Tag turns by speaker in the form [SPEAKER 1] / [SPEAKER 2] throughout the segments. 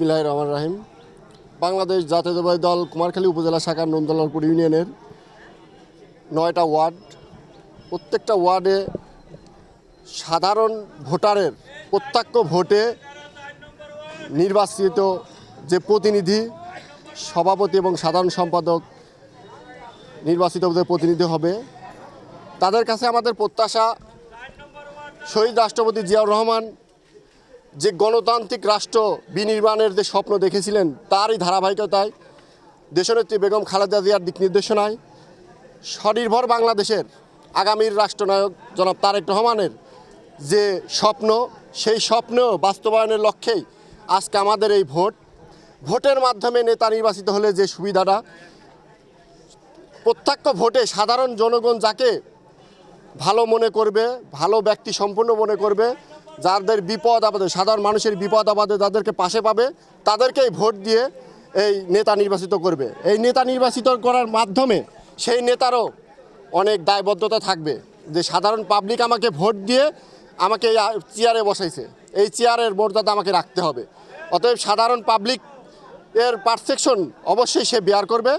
[SPEAKER 1] বিসমিল্লাহ রহমান রাহিম। বাংলাদেশ জাতীয়তাবাদী দল কুমারখালী উপজেলা শাখার নন্দলালপুর ইউনিয়নের নয়টা ওয়ার্ড। প্রত্যেকটা ওয়ার্ডে সাধারণ ভোটারের প্রত্যক্ষ ভোটে নির্বাচিত যে প্রতিনিধি, সভাপতি এবং সাধারণ সম্পাদক নির্বাচিত প্রতিনিধি হবে, তাদের কাছে আমাদের প্রত্যাশা শহীদ রাষ্ট্রপতি জিয়াউর রহমান যে গণতান্ত্রিক রাষ্ট্র বিনির্মাণের যে স্বপ্ন দেখেছিলেন, তারই ধারাবাহিকতায় দেশনেত্রী বেগম খালেদা জিয়ার দিক নির্দেশনায় স্বনির্ভর বাংলাদেশের আগামীর রাষ্ট্রনায়ক জনাব তারেক রহমানের যে স্বপ্ন, সেই স্বপ্ন বাস্তবায়নের লক্ষ্যেই আজকে আমাদের এই ভোট। ভোটের মাধ্যমে নেতা নির্বাচিত হলে যে সুবিধাটা, প্রত্যক্ষ ভোটে সাধারণ জনগণ যাকে ভালো মনে করবে, ভালো ব্যক্তি সম্পূর্ণ মনে করবে, যাদের বিপদ আপদে, সাধারণ মানুষের বিপদ আপদে যাদেরকে পাশে পাবে, তাদেরকেই ভোট দিয়ে এই নেতা নির্বাচিত করবে। এই নেতা নির্বাচিত করার মাধ্যমে সেই নেতারও অনেক দায়বদ্ধতা থাকবে। যে সাধারণ পাবলিক আমাকে ভোট দিয়ে আমাকে এই চেয়ারে বসাইছে। এই চেয়ারের মর্যাদা আমাকে রাখতে হবে। অতএব সাধারণ পাবলিক এর পারসেপশন অবশ্যই সে বেয়ার করবে।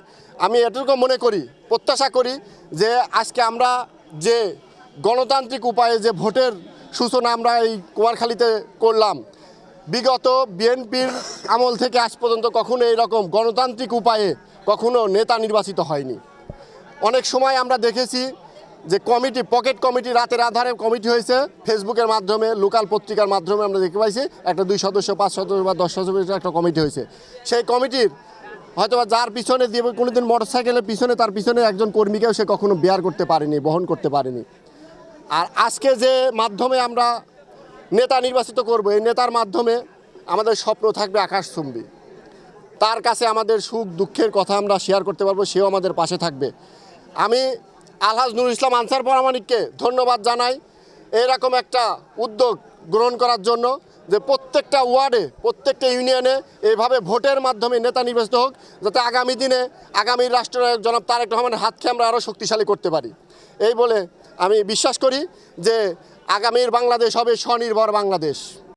[SPEAKER 1] আমি এটুকু মনে করি, প্রত্যাশা করি যে আজকে আমরা যে গণতান্ত্রিক উপায়ে যে ভোটের সূচনা আমরা এই কুমারখালীতে করলাম, বিগত বিএনপির আমল থেকে আজ পর্যন্ত কখনো এরকম গণতান্ত্রিক উপায়ে কখনো নেতা নির্বাচিত হয়নি। অনেক সময় আমরা দেখেছি যে কমিটি, পকেট কমিটি রাতের আধারে কমিটি হয়েছে, ফেসবুকের মাধ্যমে, লোকাল পত্রিকার মাধ্যমে আমরা দেখতে পাইছি, একটা দুই সদস্য, পাঁচ সদস্য বা দশ সদস্যের একটা কমিটি হয়েছে। সেই কমিটির হয়তো যার পিছনে দিয়ে কোনোদিন মোটর সাইকেলের পিছনে, তার পিছনে একজন কর্মীকেও সে কখনো বেয়ার করতে পারেনি, বহন করতে পারেনি। আর আজকে যে মাধ্যমে আমরা নেতা নির্বাচিত করব, এই নেতার মাধ্যমে আমাদের স্বপ্ন থাকবে আকাশচুম্বী তার কাছে আমাদের সুখ, দুঃখের কথা আমরা শেয়ার করতে পারব, সেও আমাদের পাশে থাকবে। আমি আলহাজ নুর ইসলাম আনসার পরামানিককে ধন্যবাদ জানাই। এরকম একটা উদ্যোগ গ্রহণ করার জন্য যে প্রত্যেকটা ওয়ার্ডে, প্রত্যেকটা ইউনিয়নে এইভাবে ভোটের মাধ্যমে নেতা নির্বাচিত হোক, যাতে আগামী দিনে আগামী রাষ্ট্রনায়ক জনাব তারেক রহমানের হাতকে আমরা আরও শক্তিশালী করতে পারি। এই বলে আমি বিশ্বাস করি যে আগামীর বাংলাদেশ হবে স্বনির্ভর বাংলাদেশ।